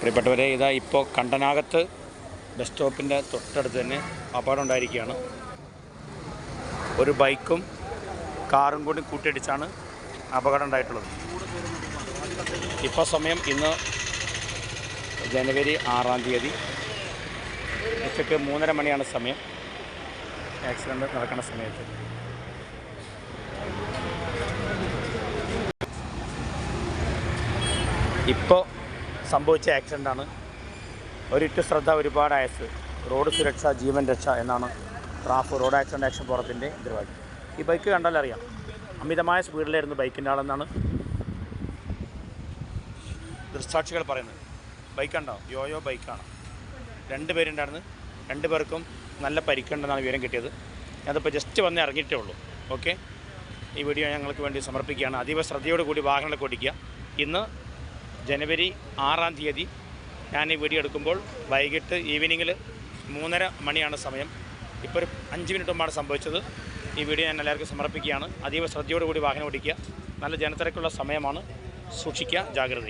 പ്രിയപ്പെട്ടവരെ ഇതാ ഇപ്പോൾ കണ്ടനാകത്ത് ബസ് സ്റ്റോപ്പിന്റെ തൊട്ടടുത്ത് തന്നെ അപകടമുണ്ടായിരിക്കുകയാണ്. ഒരു ബൈക്കും കാറും കൂടി കൂട്ടിയിടിച്ചാണ് അപകടം ഉണ്ടായിട്ടുള്ളത് ഇപ്പോൾ സമയം ഇന്ന് ജനുവരി ആറാം തീയതി. ഉച്ചയ്ക്ക് മൂന്നര മണിയാണ് സമയം. ആക്സിഡന്റ് നടക്കുന്ന സമയത്ത്. ഇപ്പോൾ സംഭവിച്ച ആക്സിഡന്റാണ്. ഒരിറ്റു ശ്രദ്ധ ഒരുപാട് ആയസ് റോഡ് സുരക്ഷ ജീവൻ രക്ഷ എന്നാണ് ട്രാഫ് റോഡ് ആക്സിഡന്റ് ആക്ഷൻ ഫോറത്തിന്റെ പരിപാടി ഈ ബൈക്ക് കണ്ടാൽ അറിയാം. അമിതമായ സ്പീഡിലായിരുന്നു ബൈക്കിന്റെ ആളെന്നാണ് ദൃക്സാക്ഷികൾ പറയുന്നത്. ബൈക്ക് ഉണ്ടോ യോയോ ബൈക്കാണ്. രണ്ട് പേരുണ്ടായിരുന്നു. രണ്ട് പേർക്കും നല്ല പരിക്കുണ്ടെന്നാണ് വിവരം കിട്ടിയത്. ഞാനിപ്പോൾ ജസ്റ്റ് വന്ന് ഇറങ്ങിയിട്ടേ ഉള്ളൂ. ഓക്കെ ഈ വീഡിയോ ഞങ്ങൾക്ക് വേണ്ടി സമർപ്പിക്കുകയാണ്. അതീവ ശ്രദ്ധയോടുകൂടി വാഹനങ്ങളൊക്കെ ഓടിക്കുക. ഇന്ന് ജനുവരി ആറാം തീയതി ഞാൻ ഈ വീഡിയോ എടുക്കുമ്പോൾ വൈകിട്ട് ഈവനിങ്ങിൽ മൂന്നര മണിയാണ് സമയം. ഇപ്പോൾ ഒരു അഞ്ച് മിനിറ്റ് മുമ്പാണ് സംഭവിച്ചത്. ഈ വീഡിയോ ഞാൻ എല്ലാവർക്കും സമർപ്പിക്കുകയാണ്. അതീവ ശ്രദ്ധയോടുകൂടി വാഹനം ഓടിക്കുക. നല്ല ജനത്തിരക്കുള്ള സമയമാണ്. സൂക്ഷിക്കുക. ജാഗ്രത